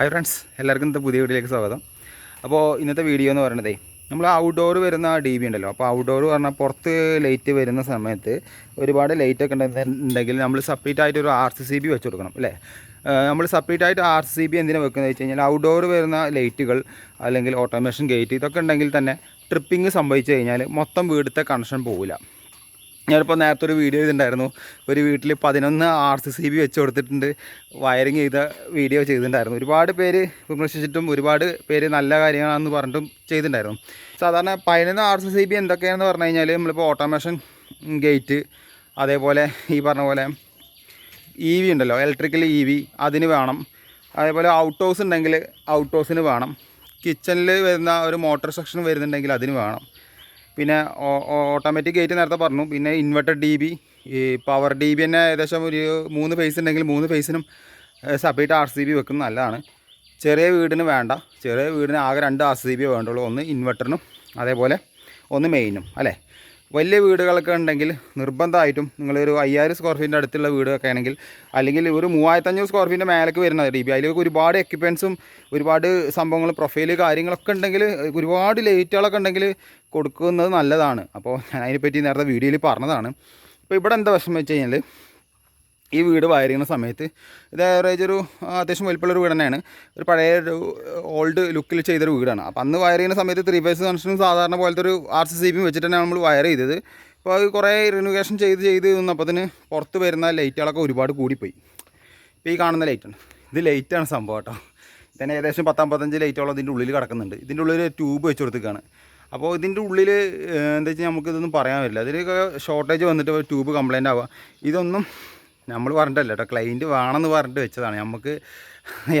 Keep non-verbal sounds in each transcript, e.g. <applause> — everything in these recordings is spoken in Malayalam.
ഹായ് ഫ്രണ്ട്സ് എല്ലാവർക്കും ഇന്നത്തെ പുതിയ വീഡിയോയിലേക്ക് സ്വാഗതം. അപ്പോൾ ഇന്നത്തെ വീഡിയോ എന്ന് പറയണതേ നമ്മൾ ഔട്ട്ഡോർ വരുന്ന ടി വി ഉണ്ടല്ലോ. അപ്പോൾ ഔട്ട്ഡോർ പറഞ്ഞാൽ പുറത്ത് ലൈറ്റ് വരുന്ന സമയത്ത് ഒരുപാട് ലൈറ്റ് ഒക്കെ ഉണ്ടെങ്കിൽ നമ്മൾ സെപ്പറേറ്റ് ആയിട്ട് ഒരു ആർ സി സി ബി വെച്ച് കൊടുക്കണം അല്ലേ? നമ്മൾ സെപ്പറേറ്റ് ആയിട്ട് ആർ സി ബി എന്തിനാണ് വെക്കുന്നത് വെച്ച് കഴിഞ്ഞാൽ ഔട്ട്ഡോർ വരുന്ന ലൈറ്റുകൾ അല്ലെങ്കിൽ ഓട്ടോമേഷൻ ഗേറ്റ് ഇതൊക്കെ ഉണ്ടെങ്കിൽ തന്നെ ട്രിപ്പിംഗ് സംഭവിച്ചു കഴിഞ്ഞാൽ മൊത്തം വീടത്തെ കണക്ഷൻ പോകില്ല ഞാനിപ്പോൾ നേരത്തെ ഒരു വീഡിയോ ചെയ്തിട്ടുണ്ടായിരുന്നു. ഒരു വീട്ടിൽ പതിനൊന്ന് ആർ സി സി ബി വെച്ച് കൊടുത്തിട്ടുണ്ട്. വയറിങ് ചെയ്ത വീഡിയോ ചെയ്തിട്ടുണ്ടായിരുന്നു. ഒരുപാട് പേര് വിമർശിച്ചിട്ടും ഒരുപാട് പേര് നല്ല കാര്യങ്ങളാണെന്ന് പറഞ്ഞിട്ടും ചെയ്തിട്ടുണ്ടായിരുന്നു. സാധാരണ പതിനൊന്ന് ആർ സി സി ബി എന്തൊക്കെയാണെന്ന് പറഞ്ഞു കഴിഞ്ഞാൽ നമ്മളിപ്പോൾ ഓട്ടോമേഷൻ ഗേറ്റ് അതേപോലെ ഈ പറഞ്ഞ പോലെ ഇ വി ഉണ്ടല്ലോ. ഇലക്ട്രിക്കൽ ഇ വി അതിന് വേണം. അതേപോലെ ഔട്ട് ഹൗസ് ഉണ്ടെങ്കിൽ ഔട്ട് ഹൗസിന് വേണം കിച്ചണിൽ വരുന്ന ഒരു മോട്ടോർ സെക്ഷൻ വരുന്നുണ്ടെങ്കിൽ അതിന് വേണം. പിന്നെ ഓട്ടോമാറ്റിക് ഗേറ്റ് നേരത്തെ പറഞ്ഞു. പിന്നെ ഇൻവെർട്ടർ ഡി ബി ഈ പവർ ഡി ബി തന്നെ ഏകദേശം ഒരു മൂന്ന് ഫേസ് ഉണ്ടെങ്കിൽ മൂന്ന് ഫേസിനും സെപ്പറേറ്റ് ആർ സി ബി വെക്കുന്നത് നല്ലതാണ്. ചെറിയ വീടിന് വേണ്ട. ചെറിയ വീടിന് ആകെ രണ്ട് ആർ സി ബി വേണ്ടുള്ളൂ. ഒന്ന് ഇൻവെർട്ടറിനും അതേപോലെ ഒന്ന് മെയിനും അല്ലേ? വലിയ വീടുകളൊക്കെ ഉണ്ടെങ്കിൽ നിർബന്ധമായിട്ടും നിങ്ങളൊരു അയ്യായിരം സ്ക്വയർ ഫീറ്റിന്റെ അടുത്തുള്ള വീടൊക്കെ ആണെങ്കിൽ അല്ലെങ്കിൽ ഒരു മൂവായിരത്തഞ്ഞൂറ് സ്ക്വയർ ഫീറ്റിന്റെ മേലേക്ക് വരുന്ന ഡി ബി അതിലേക്ക് ഒരുപാട് എക്യുപ്മെൻസും ഒരുപാട് സംഭവങ്ങൾ പ്രൊഫൈൽ കാര്യങ്ങളൊക്കെ ഉണ്ടെങ്കിൽ ഒരുപാട് ലൈറ്റുകളൊക്കെ ഉണ്ടെങ്കിൽ കൊടുക്കുന്നത് നല്ലതാണ്. അപ്പോൾ ഞാൻ അതിനെപ്പറ്റി നേരത്തെ വീഡിയോയിൽ പറഞ്ഞതാണ്. അപ്പോൾ ഇവിടെ എന്താ വിഷമം വെച്ച് കഴിഞ്ഞാൽ ഈ വീട് വയറിയുന്ന സമയത്ത് ഇത് ഏവറേജ് ഒരു അത്യാവശ്യം വലിപ്പമുള്ള ഒരു വീട് തന്നെയാണ്. ഒരു പഴയ ഒരു ഓൾഡ് ലുക്കിൽ ചെയ്തൊരു വീടാണ്. അപ്പോൾ അന്ന് വയർ ചെയ്യുന്ന സമയത്ത് ത്രീ ഫേസ് കണക്ഷനും സാധാരണ പോലത്തെ ഒരു ആർ സി സി ബിയും വെച്ചിട്ട് തന്നെയാണ് നമ്മൾ വയർ ചെയ്തത്. അപ്പോൾ അത് കുറേ റിനോവേഷൻ ചെയ്ത് ചെയ്ത് നിന്നപ്പോഴത്തിന് പുറത്ത് വരുന്ന ലൈറ്റുകളൊക്കെ ഒരുപാട് കൂടിപ്പോയി. ഇപ്പോൾ ഈ കാണുന്ന ലൈറ്റാണ് ഇത് ലൈറ്റാണ് സംഭവം കേട്ടോ. തന്നെ ഏകദേശം പത്തമ്പത്തഞ്ച് ലൈറ്റോളം ഇതിന്റെ ഉള്ളിൽ കിടക്കുന്നുണ്ട്. ഇതിന്റെ ഉള്ളിൽ ട്യൂബ് വെച്ച് കൊടുത്തേക്കാണ്. അപ്പോൾ ഇതിന്റെ ഉള്ളിൽ എന്താ വെച്ചാൽ നമുക്കിതൊന്നും പറയാൻ പറ്റില്ല. അതിലൊക്കെ ഷോർട്ടേജ് വന്നിട്ട് ട്യൂബ് കംപ്ലൈന്റ് ആവുക ഇതൊന്നും നമ്മൾ പറഞ്ഞിട്ടല്ല കേട്ടോ ക്ലൈന്റ് വേണമെന്ന് പറഞ്ഞിട്ട് വെച്ചതാണ്. നമുക്ക്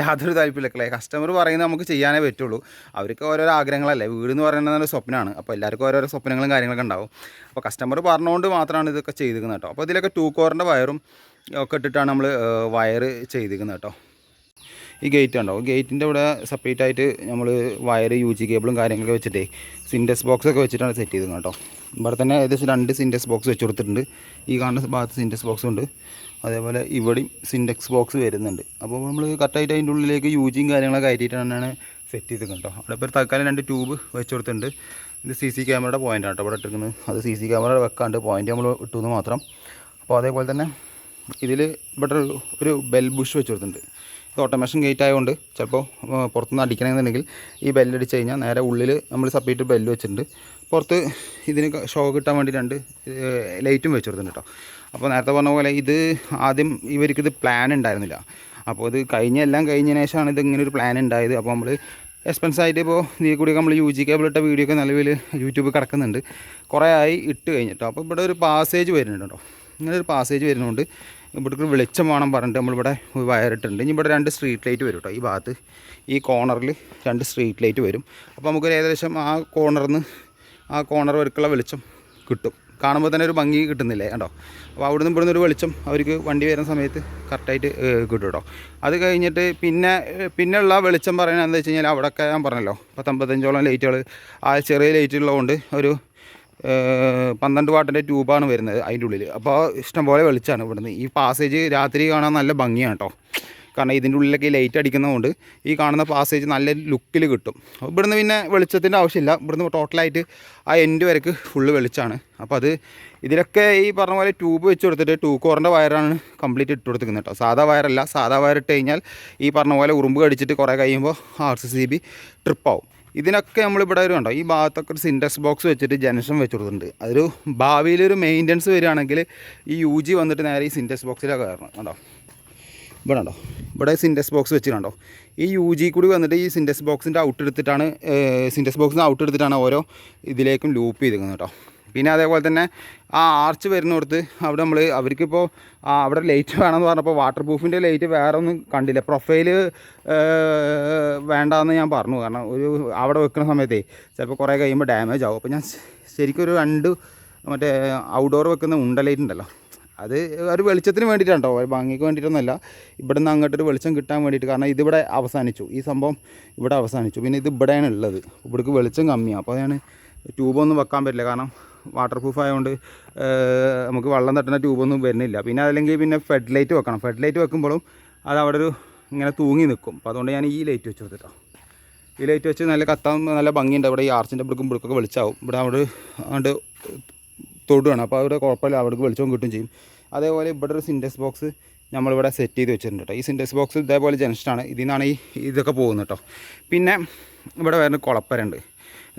യാതൊരു താല്പര്യമില്ല. ക്ലൈ കസ്റ്റമർ പറയുന്നത് നമുക്ക് ചെയ്യാനേ പറ്റുള്ളൂ. അവർക്ക് ഓരോരോ ആഗ്രഹങ്ങളല്ലേ. വീട് എന്ന് പറയുന്നത് ഒരു സ്വപ്നമാണ്. അപ്പോൾ എല്ലാവർക്കും ഓരോരോ സ്വപ്നങ്ങളും കാര്യങ്ങളൊക്കെ ഉണ്ടാവും. അപ്പോൾ കസ്റ്റമർ പറഞ്ഞുകൊണ്ട് മാത്രമാണ് ഇതൊക്കെ ചെയ്തിരിക്കുന്നത് കേട്ടോ അപ്പോൾ ഇതിലൊക്കെ ടൂ കോറിന്റെ വയറും ഒക്കെ ഇട്ടിട്ടാണ് നമ്മൾ വയർ ചെയ്തിരിക്കുന്നത് കേട്ടോ ഈ ഗേറ്റ് ഉണ്ടോ ഗേറ്റിന്റെ ഇവിടെ സെപ്പറേറ്റ് ആയിട്ട് നമ്മൾ വയർ യു ജി കേബിളും കാര്യങ്ങളൊക്കെ വെച്ചിട്ടേ സിൻഡസ് ബോക്സ് ഒക്കെ വെച്ചിട്ടാണ് സെറ്റ് ചെയ്തത് കേട്ടോ ഇവിടെ തന്നെ ഏകദേശം രണ്ട് സിൻഡസ് ബോക്സ് വെച്ച് കൊടുത്തിട്ടുണ്ട്. ഈ കാണുന്ന ഭാഗത്ത് സിൻഡസ് ബോക്സ് ഉണ്ട്. അതേപോലെ ഇവിടെയും സിൻഡെക്സ് ബോക്സ് വരുന്നുണ്ട്. അപ്പോൾ നമ്മൾ കറക്റ്റായിട്ട് അതിന്റെ ഉള്ളിലേക്ക് യൂജിയും കാര്യങ്ങളൊക്കെ ആയിട്ട് തന്നെയാണ് സെറ്റ് ചെയ്തത് കേട്ടോ. അവിടെ ഇപ്പോൾ തൽക്കാലം രണ്ട് ട്യൂബ് വെച്ച് കൊടുത്തിട്ടുണ്ട്. ഇത് സി സി ക്യാമറയുടെ പോയിന്റ് കേട്ടോ ഇവിടെ ഇട്ടിരിക്കുന്നത്. അത് സി സി ക്യാമറ വെക്കാണ്ട് പോയിന്റ് നമ്മൾ ഇട്ടു എന്ന് മാത്രം. അപ്പോൾ അതേപോലെ തന്നെ ഇതിൽ ഇവിടെ ഒരു ബെൽ ബുഷ് വെച്ച് കൊടുത്തിട്ടുണ്ട്. ഇത് ഓട്ടോമേഷൻ ഗേറ്റ് ആയതുകൊണ്ട് ചിലപ്പോൾ പുറത്തുനിന്ന് അടിക്കണമെന്നുണ്ടെങ്കിൽ ഈ ബെല്ലടിച്ച് കഴിഞ്ഞാൽ നേരെ ഉള്ളിൽ നമ്മൾ സെപ്പറേറ്റ് ബെല്ല് വെച്ചിട്ടുണ്ട്. പുറത്ത് ഇതിന് ഷോ കിട്ടാൻ വേണ്ടി രണ്ട് ലൈറ്റും വെച്ച് കൊടുത്തിട്ടുണ്ട് കേട്ടോ അപ്പോൾ നേരത്തെ പറഞ്ഞ പോലെ ഇത് ആദ്യം ഇവർക്കിത് പ്ലാൻ ഉണ്ടായിരുന്നില്ല. അപ്പോൾ ഇത് കഴിഞ്ഞ എല്ലാം കഴിഞ്ഞതിന് ശേഷമാണ് ഇത് ഇങ്ങനെ ഒരു പ്ലാൻ ഉണ്ടായത്. അപ്പോൾ നമ്മൾ എക്സ്പെൻസ് ആയിട്ട് ഇപ്പോൾ ഇതിൽ കൂടി നമ്മൾ യു ജി കേബിൾ ഇട്ട വീഡിയോ ഒക്കെ നിലവിൽ യൂട്യൂബിൽ കിടക്കുന്നുണ്ട്. കുറേ ആയി ഇട്ട് കഴിഞ്ഞിട്ടോ അപ്പോൾ ഇവിടെ ഒരു പാസേജ് വരുന്നുണ്ടോ ഇങ്ങനെ ഒരു പാസേജ് വരുന്നുണ്ട് ഇവിടേക്ക് വെളിച്ചം വേണം പറഞ്ഞിട്ട് നമ്മളിവിടെ വയറിട്ടുണ്ട് ഇനി ഇവിടെ രണ്ട് സ്ട്രീറ്റ് ലൈറ്റ് വരും കേട്ടോ ഈ ഭാഗത്ത് ഈ കോർണറിൽ രണ്ട് സ്ട്രീറ്റ് ലൈറ്റ് വരും. അപ്പോൾ നമുക്കൊരു ഏകദേശം ആ കോർണറിൽ നിന്ന് ആ കോണർ വരെക്കുള്ള വെളിച്ചം കിട്ടും. കാണുമ്പോൾ തന്നെ ഒരു ഭംഗി കിട്ടുന്നില്ലേ? കണ്ടോ? അപ്പോൾ അവിടെ നിന്ന് ഇവിടുന്ന് ഒരു വെളിച്ചം അവർക്ക് വണ്ടി വരുന്ന സമയത്ത് കറക്റ്റായിട്ട് കിട്ടും കേട്ടോ. അത് കഴിഞ്ഞിട്ട് പിന്നെ പിന്നെയുള്ള വെളിച്ചം പറയുന്നത് എന്താ വെച്ച് കഴിഞ്ഞാൽ അവിടെയൊക്കെ ഞാൻ പറഞ്ഞല്ലോ പത്തമ്പത്തഞ്ചോളം ലൈറ്റുകൾ. ആ ചെറിയ ലൈറ്റുള്ളതുകൊണ്ട് ഒരു പന്ത്രണ്ട് വാട്ടിന്റെ ട്യൂബാണ് വരുന്നത് അതിന്റെ ഉള്ളിൽ. അപ്പോൾ ഇഷ്ടംപോലെ വെളിച്ചമാണ് ഇവിടുന്ന്. ഈ പാസേജ് രാത്രി കാണാൻ നല്ല ഭംഗിയാണ് കേട്ടോ. കാരണം ഇതിന്റെ ഉള്ളിലൊക്കെ ലൈറ്റ് അടിക്കുന്നതുകൊണ്ട് ഈ കാണുന്ന പാസേജ് നല്ല ലുക്കിൽ കിട്ടും. ഇവിടുന്ന് പിന്നെ വെളിച്ചത്തിന്റെ ആവശ്യമില്ല. ഇവിടുന്ന് ടോട്ടലായിട്ട് ആ എൻഡ് വരക്ക് ഫുള്ള് വെളിച്ചാണ്. അപ്പോൾ അത് ഇതിലൊക്കെ ഈ പറഞ്ഞ പോലെ ട്യൂബ് വെച്ച് കൊടുത്തിട്ട് ടൂ കോറിന്റെ വയറാണ് കംപ്ലീറ്റ് ഇട്ട് കൊടുത്തിരിക്കുന്നത് കേട്ടോ. സാധാ വയറല്ല സാധാ വയർ ഇട്ട് കഴിഞ്ഞാൽ ഈ പറഞ്ഞ പോലെ ഉറുമ്പ് കടിച്ചിട്ട് കുറേ കഴിയുമ്പോൾ ആർ സി സി ബി ട്രിപ്പാവും ഇതിനൊക്കെ നമ്മളിവിടെ ഒരു കണ്ടോ? ഈ ഭാഗത്തൊക്കെ ഒരു സിൻഡെക്സ് ബോക്സ് വെച്ചിട്ട് ജനറേഷൻ വെച്ച് കൊടുത്തിട്ടുണ്ട്. അതൊരു ഭാവിയിലൊരു മെയിന്റനൻസ് വരികയാണെങ്കിൽ ഈ യു ജി വന്നിട്ട് നേരെ ഈ സിൻഡെക്സ് ബോക്സിലൊക്കെ കയറണം. കണ്ടോ? ഇവിടെ ഉണ്ടോ ഇവിടെ സിൻഡെക്സ് ബോക്സ് വെച്ചിട്ടുണ്ടോ? ഈ യു ജി കൂടി വന്നിട്ട് ഈ സിൻഡെക്സ് ബോക്സിന്റെ ഔട്ട് എടുത്തിട്ടാണ് സിൻഡെക്സ് ബോക്സിന്റെ ഔട്ട് എടുത്തിട്ടാണ് ഓരോ ഇതിലേക്കും ലൂപ്പ് ചെയ്തിരിക്കുന്നത് കേട്ടോ. പിന്നെ അതേപോലെ തന്നെ ആ ആർച്ച് വരുന്നിടത്ത് അവിടെ നമ്മൾ അവർക്കിപ്പോൾ അവിടെ ലൈറ്റ് വേണമെന്ന് പറഞ്ഞപ്പോൾ വാട്ടർ പ്രൂഫിന്റെ ലൈറ്റ് വേറെ ഒന്നും കണ്ടില്ല പ്രൊഫൈൽ വേണ്ടാന്ന് ഞാൻ പറഞ്ഞു. കാരണം ഒരു അവിടെ വെക്കുന്ന സമയത്തേ ചിലപ്പോൾ കുറേ കഴിയുമ്പോൾ ഡാമേജ് ആവും. അപ്പോൾ ഞാൻ ശരിക്കും ഒരു രണ്ട് മറ്റേ ഔട്ട്ഡോർ വെക്കുന്ന ഉണ്ട ലൈറ്റ് ഉണ്ടല്ലോ അത് ഒരു വെളിച്ചത്തിന് വേണ്ടിയിട്ടാണ് കേട്ടോ. ഭംഗിക്ക് വേണ്ടിയിട്ടൊന്നുമല്ല. ഇവിടെ നിന്ന് അങ്ങോട്ടൊരു വെളിച്ചം കിട്ടാൻ വേണ്ടിയിട്ട് കാരണം ഇതിവിടെ അവസാനിച്ചു. ഈ സംഭവം ഇവിടെ അവസാനിച്ചു. പിന്നെ ഇത് ഇവിടെയാണ് ഉള്ളത്. ഇവിടേക്ക് വെളിച്ചം കമ്മിയാണ് അപ്പോൾ അതാണ് ട്യൂബൊന്നും വെക്കാൻ പറ്റില്ല. കാരണം വാട്ടർ പ്രൂഫ് ആയതുകൊണ്ട് നമുക്ക് വെള്ളം തട്ടുന്ന ട്യൂബൊന്നും വരുന്നില്ല. പിന്നെ അതല്ലെങ്കിൽ പിന്നെ ഫെഡ് ലൈറ്റ് വെക്കണം. ഫെഡ് ലൈറ്റ് വെക്കുമ്പോഴും അത് അവിടെ ഒരു ഇങ്ങനെ തൂങ്ങി നിൽക്കും. അപ്പോൾ അതുകൊണ്ട് ഞാൻ ഈ ലൈറ്റ് വെച്ച് കൊടുത്തിട്ടോ. ഈ ലൈറ്റ് വെച്ച് നല്ല കത്താൻ നല്ല ഭംഗിയുണ്ട്. ഇവിടെ ഈ ആർച്ചിന്റെ ബ്രിക്കും ബ്രിക്കൊക്കെ വെളിച്ചാവും ഇവിടെ അവിടെ അങ്ങോട്ട് തൊടുകയാണ് അപ്പോൾ അവിടെ കുഴപ്പമില്ല. അവിടേക്ക് വെളിച്ചവും കിട്ടും ചെയ്യും. അതേപോലെ ഇവിടെ ഒരു സിൻഡെക്സ് ബോക്സ് നമ്മളിവിടെ സെറ്റ് ചെയ്ത് വെച്ചിട്ടുണ്ട് കേട്ടോ ഈ സിൻഡെക്സ് ബോക്സ് ഇതേപോലെ ജനറേഷനാണ് ഇതിൽ നിന്നാണ് ഈ ഇതൊക്കെ പോകുന്നത് കേട്ടോ പിന്നെ ഇവിടെ വരുന്ന കുളപ്പരുണ്ട്.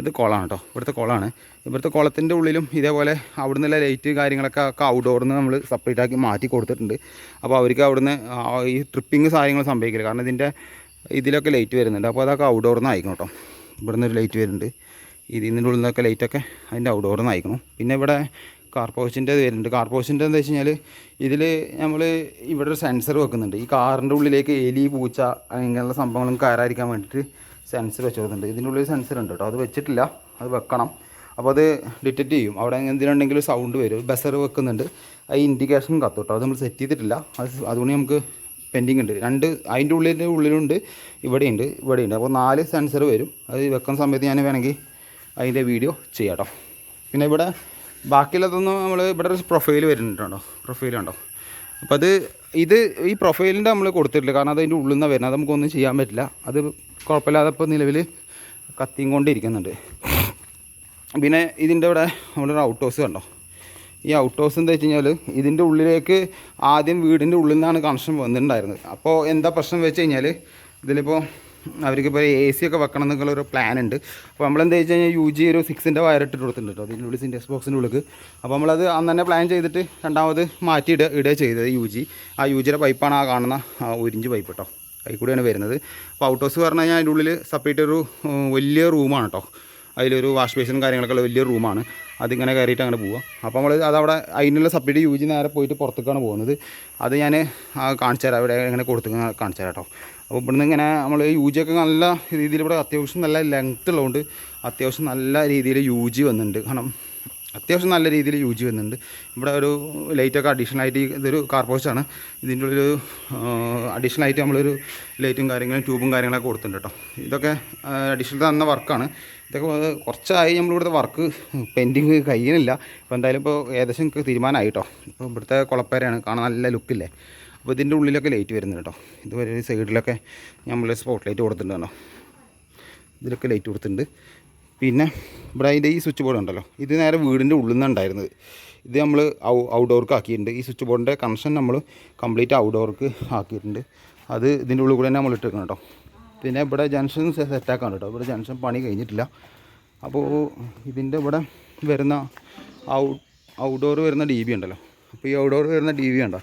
ഇത് കുളമാണ് കേട്ടോ ഇവിടുത്തെ കുളമാണ്. ഇവിടുത്തെ കുളത്തിന്റെ ഉള്ളിലും ഇതേപോലെ അവിടുന്നുള്ള ലൈറ്റ് കാര്യങ്ങളൊക്കെ ഒക്കെ ഔട്ട്ഡോറിൽ നിന്ന് നമ്മൾ സെപ്പറേറ്റ് ആക്കി മാറ്റി കൊടുത്തിട്ടുണ്ട്. അപ്പോൾ അവർക്ക് അവിടുന്ന് ഈ ട്രിപ്പിങ് കാര്യങ്ങൾ സംഭവിക്കില്ല. കാരണം ഇതിന്റെ ഇതിലൊക്കെ ലൈറ്റ് വരുന്നുണ്ട്. അപ്പോൾ അതൊക്കെ ഔട്ട്ഡോറിൽ നിന്ന് ആയിരിക്കും കേട്ടോ ഇവിടുന്ന് ഒരു ലൈറ്റ് വരുന്നുണ്ട്. ഇതിന്റെ ഉള്ളിൽ നിന്നൊക്കെ ലൈറ്റൊക്കെ അതിന്റെ ഔട്ട്ഡോർ നിന്ന് അയക്കണം പിന്നെ ഇവിടെ കാർപോസിന്റെ വരുന്നുണ്ട്. കാർപോസിന്റെ എന്താ വെച്ച് കഴിഞ്ഞാൽ ഇതിൽ നമ്മൾ ഇവിടെ ഒരു സെൻസർ വെക്കുന്നുണ്ട്. ഈ കാറിന്റെ ഉള്ളിലേക്ക് എലി പൂച്ച അങ്ങനെയുള്ള സംഭവങ്ങളും കയറാതിരിക്കാൻ വേണ്ടിയിട്ട് സെൻസർ വെച്ച് കൊടുക്കുന്നുണ്ട്. ഇതിന്റെ ഉള്ളിൽ സെൻസർ ഉണ്ട് കേട്ടോ. അത് വെച്ചിട്ടില്ല. അത് വെക്കണം. അപ്പോൾ അത് ഡിറ്റക്റ്റ് ചെയ്യും. അവിടെ എന്തിനുണ്ടെങ്കിലും സൗണ്ട് വരും. ബസർ വെക്കുന്നുണ്ട്. ആ ഇൻഡിക്കേഷൻ കത്തും കേട്ടോ. അത് നമ്മൾ സെറ്റ് ചെയ്തിട്ടില്ല. അത് അതുകൊണ്ട് നമുക്ക് പെൻഡിങ് ഉണ്ട്. രണ്ട് അതിന്റെ ഉള്ളിന്റെ ഉള്ളിലുണ്ട്. ഇവിടെയുണ്ട്. ഇവിടെയുണ്ട്. അപ്പോൾ നാല് സെൻസർ വരും. അത് വെക്കുന്ന സമയത്ത് ഞാൻ വേണമെങ്കിൽ അതിന്റെ വീഡിയോ ചെയ്യാം പിന്നെ ഇവിടെ ബാക്കിയുള്ളതൊന്നും നമ്മൾ ഇവിടെ ഒരു പ്രൊഫൈൽ വരുന്നുണ്ടോ? പ്രൊഫൈൽ ഉണ്ടോ അപ്പോൾ അത് ഇത് ഈ പ്രൊഫൈലിന്റെ നമ്മൾ കൊടുത്തിട്ടില്ല. കാരണം അതിന്റെ ഉള്ളിൽ നിന്നാണ് വരുന്നത്. നമുക്കൊന്നും ചെയ്യാൻ പറ്റില്ല. അത് കുഴപ്പമില്ലാതെ ഇപ്പോൾ നിലവിൽ കത്തിയും കൊണ്ടിരിക്കുന്നുണ്ട്. പിന്നെ ഇതിന്റെ ഇവിടെ നമ്മളൊരു ഔട്ട് ഹൗസ് കണ്ടോ? ഈ ഔട്ട് ഹൗസ് എന്താ വെച്ച് കഴിഞ്ഞാൽ ഇതിന്റെ ഉള്ളിലേക്ക് ആദ്യം വീടിന്റെ ഉള്ളിൽ നിന്നാണ് കണക്ഷൻ വന്നിട്ടുണ്ടായിരുന്നത്. അപ്പോൾ എന്താ പ്രശ്നം വെച്ച് കഴിഞ്ഞാൽ ഇതിലിപ്പോൾ അവർക്കിപ്പോൾ എ സി ഒക്കെ വെക്കണം ഒരു പ്ലാൻ ഉണ്ട്. അപ്പോൾ നമ്മൾ എന്താ വെച്ച് കഴിഞ്ഞാൽ യു ജി ഒരു സിക്സിന്റെ വയർ ഇട്ടിട്ട് കൊടുത്തിട്ടുണ്ട് കേട്ടോ. അതിന്റെ ഉള്ളിൽ സിൻഡെക്സ് ബോക്സിന്റെ ഉള്ളിൽ അപ്പോൾ നമ്മളത് അന്ന് തന്നെ പ്ലാൻ ചെയ്തിട്ട് രണ്ടാമത് മാറ്റി ഇട ഇടുക ചെയ്തത് യു ജി ആ യു ജിയുടെ പൈപ്പാണ് ആ കാണുന്ന ഒരിഞ്ച് പൈപ്പ് കേട്ടോ. അതിൽ കൂടിയാണ് വരുന്നത്. അപ്പോൾ ഔട്ട് ഹൗസ് പറഞ്ഞു കഴിഞ്ഞാൽ അതിന്റെ ഉള്ളിൽ സെപ്പറേറ്റ് ഒരു വലിയ റൂമാണ് കേട്ടോ. അതിലൊരു വാഷ് ബേസിനും കാര്യങ്ങളൊക്കെ ഉള്ള വലിയ റൂമാണ്. അതിങ്ങനെ കയറിയിട്ട് അങ്ങനെ പോവുക അപ്പോൾ നമ്മൾ അതവിടെ അതിനുള്ള സബ്സിഡി യൂജി നേരെ പോയിട്ട് പുറത്തേക്കാണ് പോകുന്നത്. അത് ഞാൻ കാണിച്ചു തരാം. ഇവിടെ ഇങ്ങനെ കൊടുത്തു കാണിച്ചു തരാം കേട്ടോ അപ്പോൾ ഇവിടുന്ന് ഇങ്ങനെ നമ്മൾ യു ജി ഒക്കെ നല്ല രീതിയിൽ ഇവിടെ അത്യാവശ്യം നല്ല ലെങ്ത് ഉള്ളതുകൊണ്ട് അത്യാവശ്യം നല്ല രീതിയിൽ യൂജി വന്നിട്ടുണ്ട്. കാരണം അത്യാവശ്യം നല്ല രീതിയിൽ യൂജി വരുന്നുണ്ട് ഇവിടെ ഒരു ലൈറ്റൊക്കെ അഡീഷണൽ ആയിട്ട് കാർ ഇതൊരു കാർപോസ്റ്റാണ് ഇതിന്റെ ഉള്ളൊരു അഡീഷണൽ ആയിട്ട് നമ്മളൊരു ലൈറ്റും കാര്യങ്ങളും ട്യൂബും കാര്യങ്ങളൊക്കെ കൊടുത്തിട്ടുണ്ട് കേട്ടോ ഇതൊക്കെ അഡീഷണൽ തന്ന വർക്കാണ് ഇതൊക്കെ കുറച്ചായി നമ്മളിവിടുത്തെ വർക്ക് പെൻഡിങ് കഴിയണില്ല. ഇപ്പോൾ എന്തായാലും ഇപ്പോൾ ഏകദേശം എനിക്ക് തീരുമാനമായി കേട്ടോ ഇപ്പോൾ ഇവിടുത്തെ കുളപ്പേരയാണ് കാണാൻ നല്ല ലുക്കില്ലേ അപ്പോൾ ഇതിന്റെ ഉള്ളിലൊക്കെ ലൈറ്റ് വരുന്നുണ്ട് കേട്ടോ. ഇതുവരെ സൈഡിലൊക്കെ നമ്മൾ സ്പോട്ട് ലൈറ്റ് കൊടുത്തിട്ടുണ്ട് ഇതിലൊക്കെ ലൈറ്റ് കൊടുത്തിട്ടുണ്ട്. പിന്നെ ഇവിടെ അതിന്റെ ഈ സ്വിച്ച് ബോർഡ് ഉണ്ടല്ലോ. ഇത് നേരെ വീടിന്റെ ഉള്ളിൽ നിന്നുണ്ടായിരുന്നത് ഇത് നമ്മൾ ഔട്ട്ഡോർക്ക് ആക്കിയിട്ടുണ്ട്. ഈ സ്വിച്ച് ബോർഡിന്റെ കണക്ഷൻ നമ്മൾ കംപ്ലീറ്റ് ഔട്ട്ഡോർക്ക് ആക്കിയിട്ടുണ്ട്. അത് ഇതിന്റെ ഉള്ളിൽ കൂടെ തന്നെ നമ്മൾ ഇട്ടിരിക്കണം കേട്ടോ. പിന്നെ ഇവിടെ ജംഗ്ഷൻ സെറ്റാക്കാൻ കേട്ടോ. ഇവിടെ ജംഗ്ഷൻ പണി കഴിഞ്ഞിട്ടില്ല. അപ്പോൾ ഇതിന്റെ ഇവിടെ വരുന്ന ഔട്ട് ഔട്ട്ഡോർ വരുന്ന ഡി ബി ഉണ്ടല്ലോ. അപ്പോൾ ഈ ഔട്ട്ഡോർ വരുന്ന ഡി ബി ഉണ്ടോ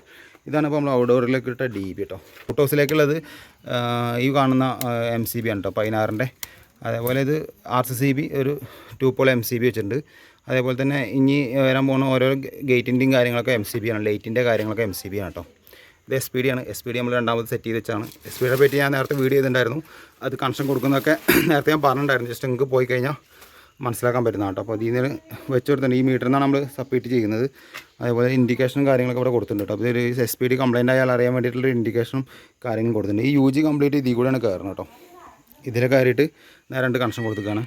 ഇതാണ് ഇപ്പോൾ നമ്മൾ ഔട്ട്ഡോറിലേക്ക് ഇട്ട ഡി ബി കേട്ടോ. ഔട്ട് ഹൗസിലേക്കുള്ളത് ഈ കാണുന്ന എം സി ബി ആണ് കേട്ടോ പതിനാറിന്റെ അതേപോലെ ഇത് ആർ സി സി ബി ഒരു two pole M C B വെച്ചിട്ടുണ്ട്. അതേപോലെ തന്നെ ഇനി വരാൻ പോകുന്ന ഓരോ ഗേറ്റിന്റെയും കാര്യങ്ങളൊക്കെ എം സി ബി ആണ്. ലൈറ്റിന്റെ കാര്യങ്ങളൊക്കെ എം സി ബി ആണ് കേട്ടോ. ഇത് എസ് പി ഡി ആണ്. എസ് പി ഡി നമ്മൾ രണ്ടാമത് സെറ്റ് ചെയ്ത് വെച്ചാണ്. എസ് പി ഡിയെ പറ്റി ഞാൻ നേരത്തെ വീഡിയോ ചെയ്തിട്ടുണ്ടായിരുന്നു. അത് കണക്ഷൻ കൊടുക്കുന്നതൊക്കെ <clears throat> നേരത്തെ ഞാൻ പറഞ്ഞിട്ടുണ്ടായിരുന്നു. ജസ്റ്റ് പോയി കഴിഞ്ഞാൽ മനസ്സിലാക്കാൻ പറ്റുന്ന കേട്ടോ. അപ്പോൾ ഇതിൽ നിന്ന് വെച്ച് ഈ മീറ്ററിൽ നമ്മൾ സബ്മിറ്റ് ചെയ്യുന്നത്. അതേപോലെ ഇൻഡിക്കേഷനും കാര്യങ്ങളൊക്കെ ഇവിടെ കൊടുത്തിട്ടുണ്ട് കേട്ടോ. അപ്പോൾ ഇതൊരു എസ് പി ഡി കംപ്ലൈന്റ് ആയാൽ അറിയാൻ വേണ്ടിയിട്ടുള്ള ഇൻഡിക്കേഷനും കാര്യങ്ങളും കൊടുത്തിട്ടുണ്ട്. ഈ യു ജി കംപ്ലീറ്റ് ഇതിൽ കൂടെയാണ് കയറുന്നത് കേട്ടോ. ഇതിൽ കയറിയിട്ട് നേരെ രണ്ട് കണക്ഷൻ കൊടുക്കുകയാണ്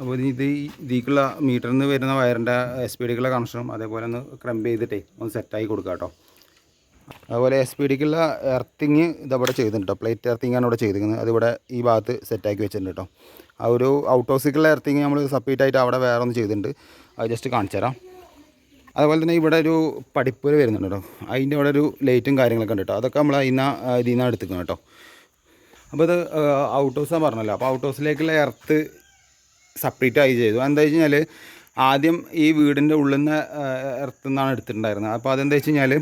അപ്പോൾ ഇത് ഇതിലേക്കുള്ള മീറ്ററിൽ നിന്ന് വരുന്ന വയറിന്റെ എസ് പി ഡിക്കുള്ള കണക്ഷനും അതേപോലെ ഒന്ന് ക്രംപ് ചെയ്തിട്ടേ ഒന്ന് സെറ്റായി കൊടുക്കാം കേട്ടോ. അതുപോലെ എസ് പി ഡിക്കുള്ള എർത്തിങ് ഇതവിടെ ചെയ്തിട്ടുണ്ട് പ്ലേറ്റ് എർത്തിങ് ആണ് ഇവിടെ ചെയ്തിരിക്കുന്നത്. അതിവിടെ ഈ ഭാഗത്ത് സെറ്റാക്കി വെച്ചിട്ടുണ്ട് കേട്ടോ ആ ഒരു ഔട്ട് ഹൗസിക്കുള്ള എർത്തിങ് നമ്മൾ സെപ്പറേറ്റ് ആയിട്ട് അവിടെ വേറെ ഒന്ന് ചെയ്തിട്ടുണ്ട്. അത് ജസ്റ്റ് കാണിച്ചു തരാം. അതുപോലെ തന്നെ ഇവിടെ ഒരു പഠിപ്പുര വരുന്നുണ്ട് കേട്ടോ അതിന്റെ അവിടെ ഒരു ലൈറ്റും കാര്യങ്ങളൊക്കെ ഉണ്ട് കേട്ടോ അതൊക്കെ നമ്മൾ അതിന് ഇതിൽ നിന്നാണ് എടുത്തിരിക്കുന്നത് കേട്ടോ അപ്പോൾ ഇത് ഔട്ട് ഹൗസാണ് പറഞ്ഞല്ലോ. അപ്പോൾ ഔട്ട് ഹൗസിലേക്കുള്ള എർത്ത് സെപ്പറേറ്റ് ആയി ചെയ്തു. എന്താ വെച്ച് ആദ്യം ഈ വീടിന്റെ ഉള്ളിൽ നിന്ന് എർത്ത് നിന്നാണ് എടുത്തിട്ടുണ്ടായിരുന്നത്. അപ്പോൾ അതെന്താ വെച്ച് കഴിഞ്ഞാൽ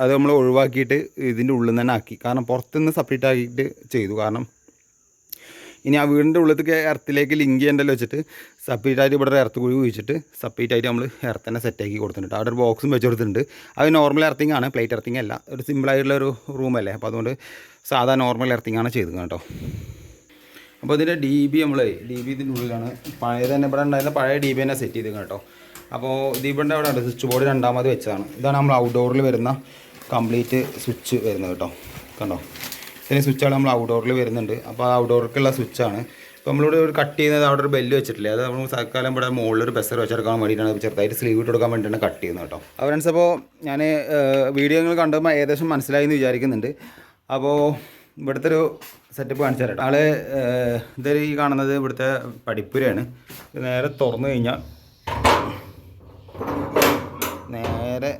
അത് നമ്മൾ ഒഴിവാക്കിയിട്ട് ഇതിന്റെ ഉള്ളിൽ തന്നെ ആക്കി. കാരണം പുറത്തുനിന്ന് സെപ്പറേറ്റ് ആക്കിയിട്ട് ചെയ്തു. കാരണം ഇനി ആ വീടിന്റെ ഉള്ളിലേക്ക് എർത്തിലേക്ക് ലിങ്ക് ചെയ്യേണ്ടല്ലോ വെച്ചിട്ട് സെപ്പറേറ്റ് ആയിട്ട് ഇവിടെ എർത്ത് കുഴി കുഴിച്ചിട്ട് സെപ്പറേറ്റ് ആയിട്ട് നമ്മൾ എർത്ത് തന്നെ സെറ്റ് ആക്കി കൊടുത്തിട്ടുണ്ട്. അവിടെ ഒരു ബോക്സും വെച്ച് കൊടുത്തിട്ടുണ്ട് അത് നോർമൽ എർത്തിങ് ആണ്. പ്ലേറ്റ് എർത്തിങ് അല്ല. ഒരു സിമ്പിൾ ആയിട്ടുള്ള ഒരു റൂമല്ലേ അപ്പോൾ അതുകൊണ്ട് സാധാ നോർമൽ എർത്തിങ് ആണ് ചെയ്തത് കേട്ടോ. അപ്പോൾ ഇതിന്റെ ഡി ബി നമ്മൾ ഡി ബി ഇതിന്റെ ഉള്ളിലാണ്. പഴയ തന്നെ ഇവിടെ ഉണ്ടായിരുന്ന പഴയ ഡി ബി തന്നെ സെറ്റ് ചെയ്ത് കേട്ടോ. അപ്പോൾ ദീപിന്റെ അവിടെ ഉണ്ട്. സ്വിച്ച് ബോർഡ് രണ്ടാമത് വെച്ചതാണ്. ഇതാണ് നമ്മൾ ഔട്ട്ഡോറിൽ വരുന്ന കംപ്ലീറ്റ് സ്വിച്ച് വരുന്നത് കേട്ടോ. കണ്ടോ? ഇത്രയും സ്വിച്ചാണ് നമ്മൾ ഔട്ട്ഡോറിൽ വരുന്നുണ്ട്. അപ്പോൾ ആ ഔട്ട്ഡോർക്കുള്ള സ്വിച്ചാണ്. ഇപ്പോൾ നമ്മളിവിടെ ഒരു കട്ട് ചെയ്യുന്നത് അവിടെ ഒരു ബെല്ല് വെച്ചിട്ടില്ലേ? അത് നമ്മൾ തൽക്കാലം ഇവിടെ മുകളിൽ ഒരു ബസ്സർ വെച്ചെടുക്കാൻ വേണ്ടിയിട്ടാണ് ചെറുതായിട്ട് സ്ലീവ് ഇട്ട് കൊടുക്കാൻ വേണ്ടിയിട്ടാണ് കട്ട് ചെയ്യുന്നത് കേട്ടോ. ഫ്രണ്ട്സ് അപ്പോൾ ഞാൻ വീഡിയോ നിങ്ങൾ കണ്ടുമ്പോൾ ഏകദേശം മനസ്സിലായി എന്ന് വിചാരിക്കുന്നുണ്ട്. അപ്പോൾ ഇവിടുത്തെ ഒരു സെറ്റപ്പ് കാണിച്ചു തരാം. ആൾ ഇതൊരു ഈ കാണുന്നത് ഇവിടുത്തെ പഠിപ്പുരയാണ് നേരെ തുറന്നു കഴിഞ്ഞാൽ നേരെ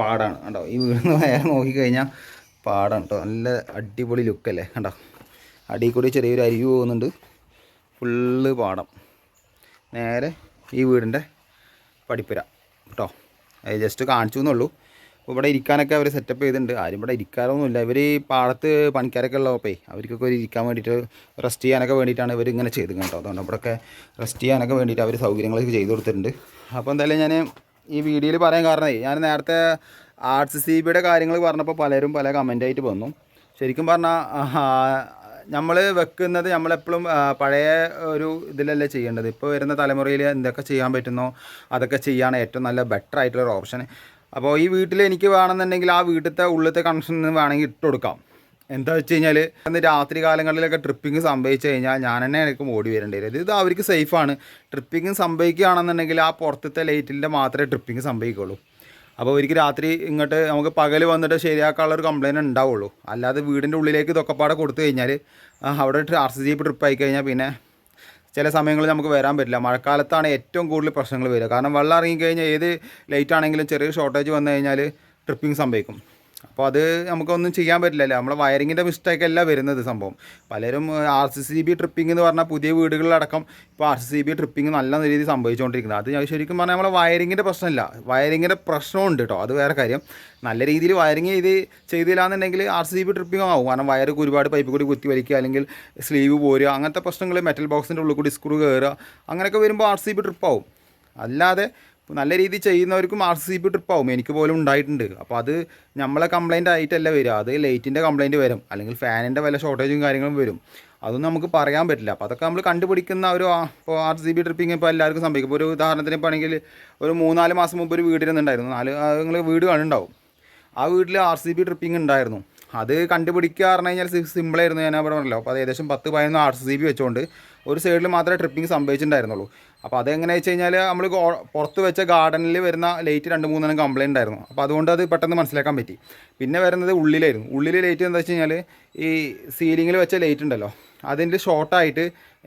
പാടാണ്. കണ്ടോ? ഈ വീടിന്ന് വയർ നോക്കിക്കഴിഞ്ഞാൽ പാടാണ് കേട്ടോ നല്ല അടിപൊളി ലുക്കല്ലേ? കണ്ടോ? അടിയിൽ കൂടി ചെറിയൊരു അരിവ് പോകുന്നുണ്ട്. ഫുള്ള് പാടം. നേരെ ഈ വീടിന്റെ പഠിപ്പുര കേട്ടോ അത് ജസ്റ്റ് കാണിച്ചു എന്നുള്ളൂ ഇവിടെ ഇരിക്കാനൊക്കെ അവർ സെറ്റപ്പ് ചെയ്തിട്ടുണ്ട്. ആരും ഇവിടെ ഇരിക്കാറൊന്നുമില്ല. ഇവർ പാടത്ത് പണിക്കാരൊക്കെ ഉള്ളപ്പോൾ അവർക്കൊക്കെ ഒരു ഇരിക്കാൻ വേണ്ടിയിട്ട് റെസ്റ്റ് ചെയ്യാനൊക്കെ വേണ്ടിയിട്ടാണ് ഇവർ ഇങ്ങനെ ചെയ്ത് കേട്ടോ അതുകൊണ്ട് ഇവിടെയൊക്കെ റെസ്റ്റ് ചെയ്യാനൊക്കെ വേണ്ടിയിട്ട് അവർ സൗകര്യങ്ങളൊക്കെ ചെയ്ത് കൊടുത്തിട്ടുണ്ട്. അപ്പോൾ എന്തായാലും ഞാൻ ഈ വീഡിയോയിൽ പറയാൻ കാരണമേ ഞാൻ നേരത്തെ ആർട്സ് സി ബിയുടെ കാര്യങ്ങൾ പറഞ്ഞപ്പോൾ പലരും പല കമന്റായിട്ട് വന്നു. ശരിക്കും പറഞ്ഞാൽ നമ്മൾ വെക്കുന്നത് നമ്മളെപ്പോഴും പഴയ ഒരു ഇതിലല്ലേ ചെയ്യേണ്ടത്. ഇപ്പോൾ വരുന്ന തലമുറയിൽ എന്തൊക്കെ ചെയ്യാൻ പറ്റുന്നോ അതൊക്കെ ചെയ്യാണ് ഏറ്റവും നല്ല ബെറ്റർ ആയിട്ടുള്ള ഒരു ഓപ്ഷൻ അപ്പോൾ ഈ വീട്ടിൽ എനിക്ക് വേണമെന്നുണ്ടെങ്കിൽ ആ വീട്ടിലത്തെ ഉള്ളിലത്തെ കണക്ഷൻ വേണമെങ്കിൽ ഇട്ട് കൊടുക്കാം. എന്താ വെച്ച് കഴിഞ്ഞാൽ അന്ന് രാത്രി കാലങ്ങളിലൊക്കെ ട്രിപ്പിംഗ് സംഭവിച്ചു കഴിഞ്ഞാൽ ഞാൻ തന്നെ എനിക്ക് ഓടി വരേണ്ടി വരും. ഇത് അവർക്ക് സേഫാണ് ട്രിപ്പിംഗ് സംഭവിക്കുകയാണെന്നുണ്ടെങ്കിൽ ആ പുറത്തത്തെ ലൈറ്റിന്റെ മാത്രമേ ട്രിപ്പിംഗ് സംഭവിക്കുള്ളൂ. അപ്പോൾ ഒരിക്കൽ രാത്രി ഇങ്ങോട്ട് നമുക്ക് പകൽ വന്നിട്ട് ശരിയാക്കാനുള്ള ഒരു കംപ്ലയിന്റ് ഉണ്ടാവുള്ളൂ. അല്ലാതെ വീടിന്റെ ഉള്ളിലേക്ക് ഇതൊക്കെ പാടെ കൊടുത്തു കഴിഞ്ഞാൽ അവിടെ ആർ സി ജി ട്രിപ്പ് ആയി കഴിഞ്ഞാൽ പിന്നെ ചില സമയങ്ങളിൽ നമുക്ക് വരാൻ പറ്റില്ല. മഴക്കാലത്താണ് ഏറ്റവും കൂടുതൽ പ്രശ്നങ്ങൾ വരിക. കാരണം വെള്ളം ഇറങ്ങിക്കഴിഞ്ഞാൽ ഏത് ലൈറ്റ് ആണെങ്കിലും ചെറിയ ഷോർട്ടേജ് വന്നു കഴിഞ്ഞാൽ ട്രിപ്പിംഗ് സംഭവിക്കും. അപ്പോൾ അത് നമുക്കൊന്നും ചെയ്യാൻ പറ്റില്ലല്ലോ? നമ്മളെ വയറിങ്ങിന്റെ മിസ്റ്റേക്ക് അല്ല വരുന്നത് സംഭവം. പലരും R C C B tripping എന്ന് പറഞ്ഞാൽ പുതിയ വീടുകളിലടക്കം ഇപ്പോൾ R C C B tripping നല്ല രീതിയിൽ സംഭവിച്ചുകൊണ്ടിരിക്കുന്നത് അത് ഞാൻ ശരിക്കും പറഞ്ഞാൽ നമ്മളെ വയറിങ്ങിന്റെ പ്രശ്നമില്ല. വയറിങ്ങിന്റെ പ്രശ്നമുണ്ട് കേട്ടോ അത് വേറെ കാര്യം. നല്ല രീതിയിൽ വയറിങ് ചെയ്ത് ചെയ്തില്ലാന്നുണ്ടെങ്കിൽ ആർ സി ബി ട്രിപ്പിംഗ് ആവും. കാരണം വയർ ഒരുപാട് പൈപ്പ് കൂടി കുത്തി വലിക്കുക അല്ലെങ്കിൽ സ്ലീവ് പോരുക അങ്ങനത്തെ പ്രശ്നങ്ങൾ മെറ്റൽ ബോക്സിന്റെ ഉള്ളിൽ കൂടി സ്ക്രൂ കയറുക അങ്ങനെയൊക്കെ വരുമ്പോൾ ആർ സി ബി ട്രിപ്പാവും അല്ലാതെ ഇപ്പൊ നല്ല രീതിയിൽ ചെയ്യുന്നവർക്കും ആർ സി ബി ട്രിപ്പ് ആവും. എനിക്ക് പോലും ഉണ്ടായിട്ടുണ്ട്. അപ്പോൾ അത് നമ്മളെ കംപ്ലൈന്റ് ആയിട്ടല്ല വരിക. അത് ലൈറ്റിന്റെ കംപ്ലൈന്റ് വരും. അല്ലെങ്കിൽ ഫാനിന്റെ വല്ല ഷോർട്ടേജും കാര്യങ്ങളും വരും. അതൊന്നും നമുക്ക് പറയാൻ പറ്റില്ല. അപ്പോൾ അതൊക്കെ നമ്മൾ കണ്ടുപിടിക്കുന്ന ഒരു ഇപ്പോൾ ആർ സി ബി ട്രിപ്പിംഗ് ഇപ്പോൾ എല്ലാവർക്കും സംഭവിക്കും. ഇപ്പോൾ ഒരു ഉദാഹരണത്തിന് ഇപ്പോൾ ആണെങ്കിൽ ഒരു മൂന്നാൽ മാസം മുമ്പ് ഒരു വീടിനുണ്ടായിരുന്നു നാല് നിങ്ങൾ വീട് കണ്ടുണ്ടാവും ആ വീട്ടിൽ ആർ സി ബി ട്രിപ്പിംഗ് ഉണ്ടായിരുന്നു. അത് കണ്ടുപിടിക്കുക പറഞ്ഞു കഴിഞ്ഞാൽ സിമ്പിളായിരുന്നു ഞാൻ പറഞ്ഞല്ലോ അപ്പോൾ അത് ഏകദേശം പത്ത് പതിനൊന്ന് ആർ സി ബി വെച്ചുകൊണ്ട് ഒരു സൈഡിൽ മാത്രമേ ട്രിപ്പിംഗ് സംഭവിച്ചിട്ടുണ്ടായിരുന്നുള്ളൂ. അപ്പോൾ അതെങ്ങനെ വെച്ച് കഴിഞ്ഞാൽ നമ്മൾ പുറത്ത് വെച്ച ഗാർഡനിൽ വരുന്ന ലൈറ്റ് രണ്ട് മൂന്നെണ്ണം കംപ്ലൈന്റ് ഉണ്ടായിരുന്നു. അപ്പോൾ അതുകൊണ്ട് അത് പെട്ടെന്ന് മനസ്സിലാക്കാൻ പറ്റി. പിന്നെ വരുന്നത് ഉള്ളിലായിരുന്നു. ഉള്ളിൽ ലൈറ്റ് എന്താ വെച്ച് കഴിഞ്ഞാൽ ഈ സീലിങ്ങിൽ വെച്ച ലൈറ്റ് ഉണ്ടല്ലോ അതിന്റെ ഷോർട്ടായിട്ട്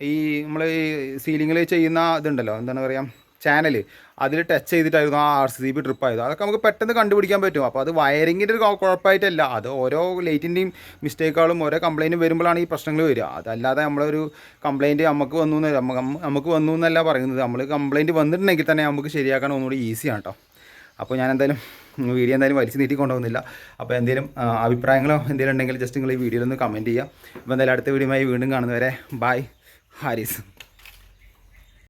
ഈ നമ്മൾ ഈ സീലിങ്ങിൽ ചെയ്യുന്ന ഇതുണ്ടല്ലോ എന്താണ് പറയുക ചാനൽ അതിൽ ടച്ച് ചെയ്തിട്ടായിരുന്നു ആ ആർ സി ബി ട്രിപ്പ് ആയത്. അതൊക്കെ നമുക്ക് പെട്ടെന്ന് കണ്ടുപിടിക്കാൻ പറ്റും. അപ്പോൾ അത് വയറിങ്ങിന്റെ ഒരു കുഴ- കുഴപ്പമായിട്ടല്ല. അത് ഓരോ ലൈറ്റിന്റെയും മിസ്റ്റേക്കുകളും ഓരോ കംപ്ലൈന്റും വരുമ്പോഴാണ് ഈ പ്രശ്നങ്ങൾ വരിക. അതല്ലാതെ നമ്മളൊരു കംപ്ലൈന്റ് നമുക്ക് വന്നു നമുക്ക് വന്നു എന്നല്ല പറയുന്നത്. നമ്മൾ കംപ്ലൈന്റ് വന്നിട്ടുണ്ടെങ്കിൽ തന്നെ നമുക്ക് ശരിയാക്കാൻ ഒന്നുകൂടി ഈസിയാണ് കേട്ടോ അപ്പോൾ ഞാൻ എന്തായാലും വീഡിയോ എന്തായാലും വലിച്ചു നീട്ടി കൊണ്ടുപോകുന്നില്ല. അപ്പോൾ എന്തെങ്കിലും അഭിപ്രായങ്ങളോ എന്തെങ്കിലും ഉണ്ടെങ്കിൽ ജസ്റ്റ് നിങ്ങൾ ഈ വീഡിയോയിൽ ഒന്ന് കമന്റ് ചെയ്യുക. അപ്പോൾ എന്തായാലും അടുത്ത വീഡിയോയുമായി വീണ്ടും കാണുന്നവരെ ബൈ ഹാരിസ്.